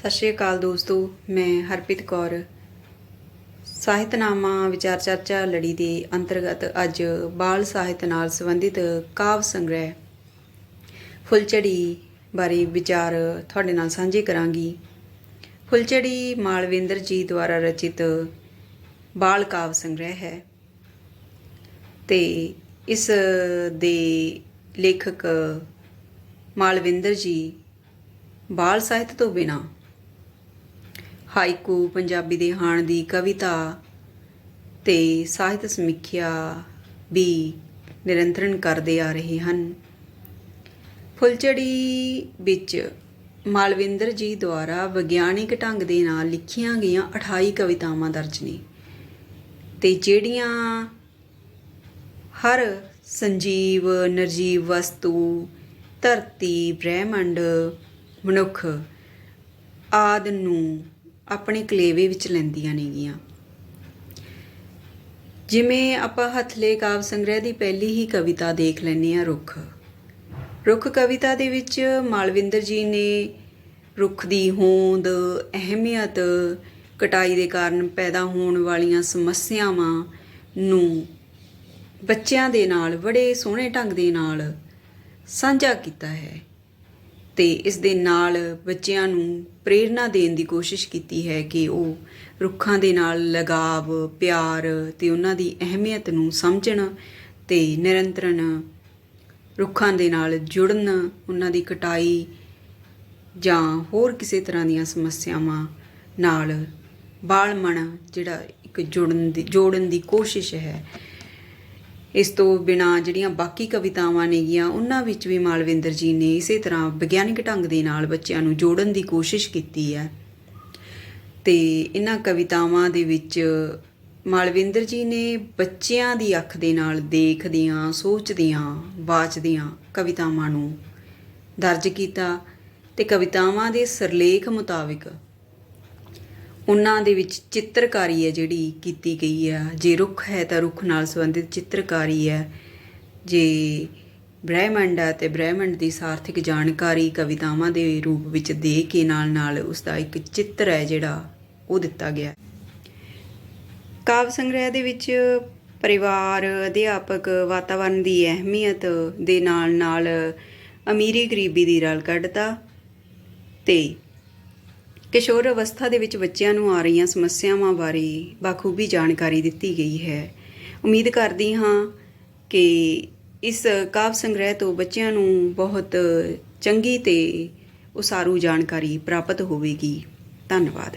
ਸਤਿ ਸ਼੍ਰੀ ਅਕਾਲ ਦੋਸਤੋ, ਮੈਂ ਹਰਪ੍ਰੀਤ ਕੌਰ। ਸਾਹਿਤਨਾਮਾ ਵਿਚਾਰ ਚਰਚਾ ਲੜੀ ਦੇ ਅੰਤਰਗਤ ਅੱਜ ਬਾਲ ਸਾਹਿਤ ਨਾਲ ਸੰਬੰਧਿਤ ਕਾਵ ਸੰਗ੍ਰਹਿ ਫੁੱਲਝੜੀ ਬਾਰੇ ਵਿਚਾਰ ਤੁਹਾਡੇ ਨਾਲ ਸਾਂਝੇ ਕਰਾਂਗੀ। ਫੁੱਲਝੜੀ ਮਾਲਵਿੰਦਰ ਜੀ ਦੁਆਰਾ ਰਚਿਤ ਬਾਲ ਕਾਵ ਸੰਗ੍ਰਹਿ ਹੈ ਤੇ ਇਸ ਦੇ ਲੇਖਕ ਮਾਲਵਿੰਦਰ ਜੀ ਬਾਲ ਸਾਹਿਤ ਤੋਂ ਬਿਨਾ ਹਾਈਕੂ ਪੰਜਾਬੀ ਦੇ ਹਾਣ ਦੀ ਕਵਿਤਾ ਤੇ ਸਾਹਿਤ ਸਮੀਖਿਆ ਵੀ ਨਿਰੰਤਰਨ ਕਰਦੇ ਆ ਰਹੇ ਹਨ। ਫੁੱਲਝੜੀ ਵਿੱਚ ਮਾਲਵਿੰਦਰ ਜੀ ਦੁਆਰਾ ਵਿਗਿਆਨਿਕ ਢੰਗ ਦੇ ਨਾਲ ਲਿਖੀਆਂ ਗਈਆਂ 28 ਕਵਿਤਾਵਾਂ ਦਰਜ ਨੇ ਤੇ ਜਿਹੜੀਆਂ ਹਰ ਸੰਜੀਵ, ਨਿਰਜੀਵ ਵਸਤੂ, ਧਰਤੀ, ਬ੍ਰਹਿਮੰਡ, ਮਨੁੱਖ ਆਦ ਨੂੰ ਆਪਣੇ ਕਲੇਵੇ ਵਿੱਚ ਲੈਂਦੀਆਂ ਨੇਗੀਆਂ। ਜਿਵੇਂ ਆਪਾਂ ਹਥਲੇ ਕਾਵ ਸੰਗ੍ਰਹਿ ਦੀ ਪਹਿਲੀ ਹੀ ਕਵਿਤਾ ਦੇਖ ਲੈਂਦੇ ਆ ਰੁੱਖ। ਰੁੱਖ ਕਵਿਤਾ ਦੇ ਵਿੱਚ ਮਾਲਵਿੰਦਰ ਜੀ ਨੇ ਰੁੱਖ ਦੀ ਹੋਂਦ, ਅਹਿਮੀਅਤ, ਕਟਾਈ ਦੇ ਕਾਰਨ ਪੈਦਾ ਹੋਣ ਵਾਲੀਆਂ ਸਮੱਸਿਆਵਾਂ ਨੂੰ ਬੱਚਿਆਂ ਦੇ ਨਾਲ, ਬੜੇ ਸੋਹਣੇ ਢੰਗ ਦੇ ਨਾਲ ਸਾਂਝਾ ਕੀਤਾ ਹੈ। ਤੇ ਇਸ ਦੇ ਨਾਲ ਬੱਚਿਆਂ ਨੂੰ ਪ੍ਰੇਰਣਾ ਦੇਣ ਦੀ ਕੋਸ਼ਿਸ਼ ਕੀਤੀ ਹੈ ਕਿ ਉਹ ਰੁੱਖਾਂ ਦੇ ਨਾਲ ਲਗਾਵ, ਪਿਆਰ ਤੇ ਉਹਨਾਂ ਦੀ ਅਹਿਮੀਅਤ ਨੂੰ ਸਮਝਣ ਤੇ ਨਿਰੰਤਰਨ ਰੁੱਖਾਂ ਦੇ ਨਾਲ ਜੁੜਨ, ਉਹਨਾਂ ਦੀ ਕਟਾਈ ਜਾਂ ਹੋਰ ਕਿਸੇ ਤਰ੍ਹਾਂ ਦੀਆਂ ਸਮੱਸਿਆਵਾਂ ਨਾਲ ਬਾਲਮਣ ਜਿਹੜਾ ਇੱਕ ਜੁੜਨ ਦੀ ਜੋੜਨ ਦੀ ਕੋਸ਼ਿਸ਼ ਹੈ। ਇਸ ਤੋਂ ਬਿਨਾ ਜਿਹੜੀਆਂ ਬਾਕੀ ਕਵਿਤਾਵਾਂ ਨੇਗੀਆਂ, ਉਹਨਾਂ ਵਿੱਚ ਵੀ ਮਾਲਵਿੰਦਰ ਜੀ ਨੇ ਇਸੇ ਤਰ੍ਹਾਂ ਵਿਗਿਆਨਿਕ ਢੰਗ ਦੇ ਨਾਲ ਬੱਚਿਆਂ ਨੂੰ ਜੋੜਨ ਦੀ ਕੋਸ਼ਿਸ਼ ਕੀਤੀ ਹੈ। ਤੇ ਇਹਨਾਂ ਕਵਿਤਾਵਾਂ ਦੇ ਵਿੱਚ ਮਾਲਵਿੰਦਰ ਜੀ ਨੇ ਬੱਚਿਆਂ ਦੀ ਅੱਖ ਦੇ ਨਾਲ ਦੇਖਦੀਆਂ, ਸੋਚਦੀਆਂ, ਵਾਚਦੀਆਂ ਕਵਿਤਾਵਾਂ ਨੂੰ ਦਰਜ ਕੀਤਾ ਤੇ ਕਵਿਤਾਵਾਂ ਦੇ ਸਰਲੇਖ ਮੁਤਾਬਿਕ ਉਹਨਾਂ ਦੇ ਵਿੱਚ ਚਿੱਤਰਕਾਰੀ ਹੈ ਜਿਹੜੀ ਕੀਤੀ ਗਈ ਹੈ। ਜੇ ਰੁੱਖ ਹੈ ਤਾਂ ਰੁੱਖ ਨਾਲ ਸੰਬੰਧਿਤ ਚਿੱਤਰਕਾਰੀ ਹੈ। ਜੇ ਬ੍ਰਹਿਮੰਡ ਹੈ ਤੇ ਬ੍ਰਹਿਮੰਡ ਦੀ ਸਾਰਥਿਕ ਜਾਣਕਾਰੀ ਕਵਿਤਾਵਾਂ ਦੇ ਰੂਪ ਵਿੱਚ ਦੇ ਕੇ ਨਾਲ ਨਾਲ ਉਸ ਦਾ ਇੱਕ ਚਿੱਤਰ ਹੈ ਜਿਹੜਾ ਉਹ ਦਿੱਤਾ ਗਿਆ ਕਾਵ ਸੰਗ੍ਰਹਿ ਦੇ ਵਿੱਚ ਪਰਿਵਾਰ, ਅਧਿਆਪਕ ਵਾਤਾਵਰਣ ਦੀ ਅਹਿਮੀਅਤ ਦੇ ਨਾਲ ਨਾਲ ਅਮੀਰੀ ਗਰੀਬੀ ਦੀ ਰਲ ਕੱਢਤਾ ਤੇ ਕਿਸ਼ੋਰ ਅਵਸਥਾ ਦੇ ਵਿੱਚ ਬੱਚਿਆਂ ਨੂੰ ਆ ਰਹੀਆਂ ਸਮੱਸਿਆਵਾਂ ਬਾਰੇ ਬਾਖੂਬੀ ਜਾਣਕਾਰੀ ਦਿੱਤੀ ਗਈ ਹੈ। ਉਮੀਦ ਕਰਦੀ ਹਾਂ ਕਿ ਇਸ ਕਾਵ ਸੰਗ੍ਰਹਿ ਤੋਂ ਬੱਚਿਆਂ ਨੂੰ ਬਹੁਤ ਚੰਗੀ ਤੇ ਉਸਾਰੂ ਜਾਣਕਾਰੀ ਪ੍ਰਾਪਤ ਹੋਵੇਗੀ। ਧੰਨਵਾਦ।